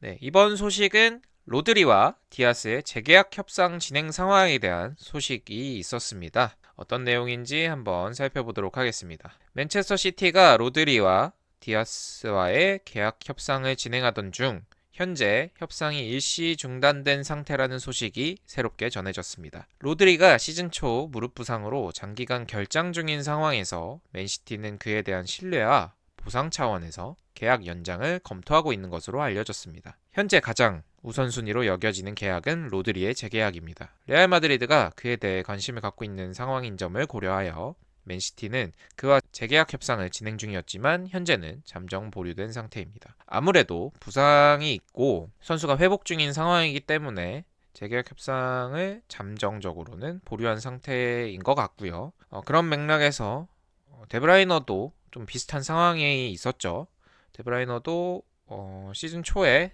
네, 이번 소식은 로드리와 디아스의 재계약 협상 진행 상황에 대한 소식이 있었습니다. 어떤 내용인지 한번 살펴보도록 하겠습니다. 맨체스터 시티가 로드리와 디아스와의 계약 협상을 진행하던 중 현재 협상이 일시 중단된 상태라는 소식이 새롭게 전해졌습니다. 로드리가 시즌 초 무릎 부상으로 장기간 결장 중인 상황에서 맨시티는 그에 대한 신뢰와 보상 차원에서 계약 연장을 검토하고 있는 것으로 알려졌습니다. 현재 가장 우선순위로 여겨지는 계약은 로드리의 재계약입니다. 레알 마드리드가 그에 대해 관심을 갖고 있는 상황인 점을 고려하여 맨시티는 그와 재계약 협상을 진행 중이었지만 현재는 잠정 보류된 상태입니다. 아무래도 부상이 있고 선수가 회복 중인 상황이기 때문에 재계약 협상을 잠정적으로는 보류한 상태인 것 같고요. 어, 그런 맥락에서 어, 데브라이너도 좀 비슷한 상황에 있었죠. 데브라이너도 어, 시즌 초에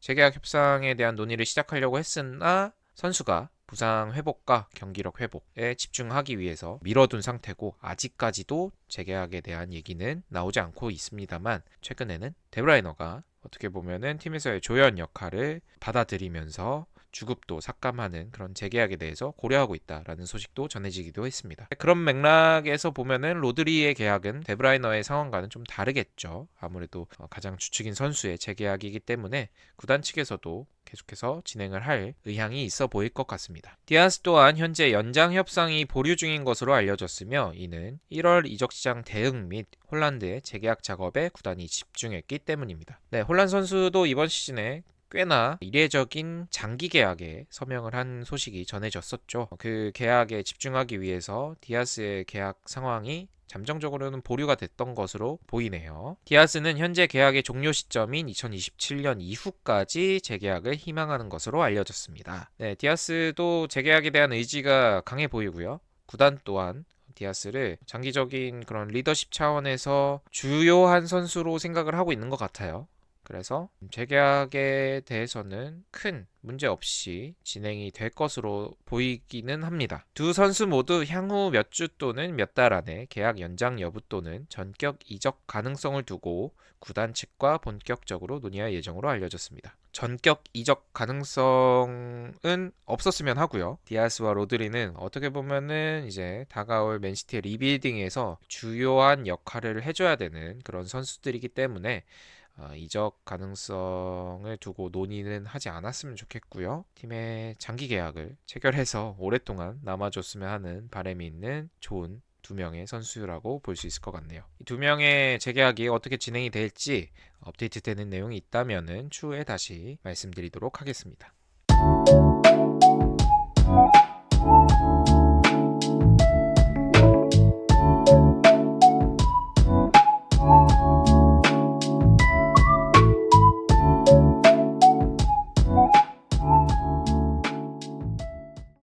재계약 협상에 대한 논의를 시작하려고 했으나 선수가 부상 회복과 경기력 회복에 집중하기 위해서 미뤄둔 상태고 아직까지도 재계약에 대한 얘기는 나오지 않고 있습니다만 최근에는 데브라이너가 어떻게 보면은 팀에서의 조연 역할을 받아들이면서 주급도 삭감하는 그런 재계약에 대해서 고려하고 있다라는 소식도 전해지기도 했습니다. 그런 맥락에서 보면은 로드리의 계약은 데브라이너의 상황과는 좀 다르겠죠. 아무래도 어, 가장 주축인 선수의 재계약이기 때문에 구단 측에서도 계속해서 진행을 할 의향이 있어 보일 것 같습니다. 디아스 또한 현재 연장 협상이 보류 중인 것으로 알려졌으며 이는 1월 이적 시장 대응 및 홀란드의 재계약 작업에 구단이 집중했기 때문입니다. 네, 홀란 선수도 이번 시즌에 꽤나 이례적인 장기 계약에 서명을 한 소식이 전해졌었죠. 그 계약에 집중하기 위해서 디아스의 계약 상황이 잠정적으로는 보류가 됐던 것으로 보이네요. 디아스는 현재 계약의 종료 시점인 2027년 이후까지 재계약을 희망하는 것으로 알려졌습니다. 네, 디아스도 재계약에 대한 의지가 강해 보이고요. 구단 또한 디아스를 장기적인 그런 리더십 차원에서 주요한 선수로 생각을 하고 있는 것 같아요. 그래서 재계약에 대해서는 큰 문제 없이 진행이 될 것으로 보이기는 합니다. 두 선수 모두 향후 몇 주 또는 몇 달 안에 계약 연장 여부 또는 전격 이적 가능성을 두고 구단 측과 본격적으로 논의할 예정으로 알려졌습니다. 전격 이적 가능성은 없었으면 하고요. 디아스와 로드리는 어떻게 보면은 이제 다가올 맨시티의 리빌딩에서 주요한 역할을 해줘야 되는 그런 선수들이기 때문에 어, 이적 가능성을 두고 논의는 하지 않았으면 좋겠고요. 팀의 장기 계약을 체결해서 오랫동안 남아줬으면 하는 바람이 있는 좋은 두 명의 선수라고 볼 수 있을 것 같네요. 이 두 명의 재계약이 어떻게 진행이 될지 업데이트 되는 내용이 있다면은 추후에 다시 말씀드리도록 하겠습니다.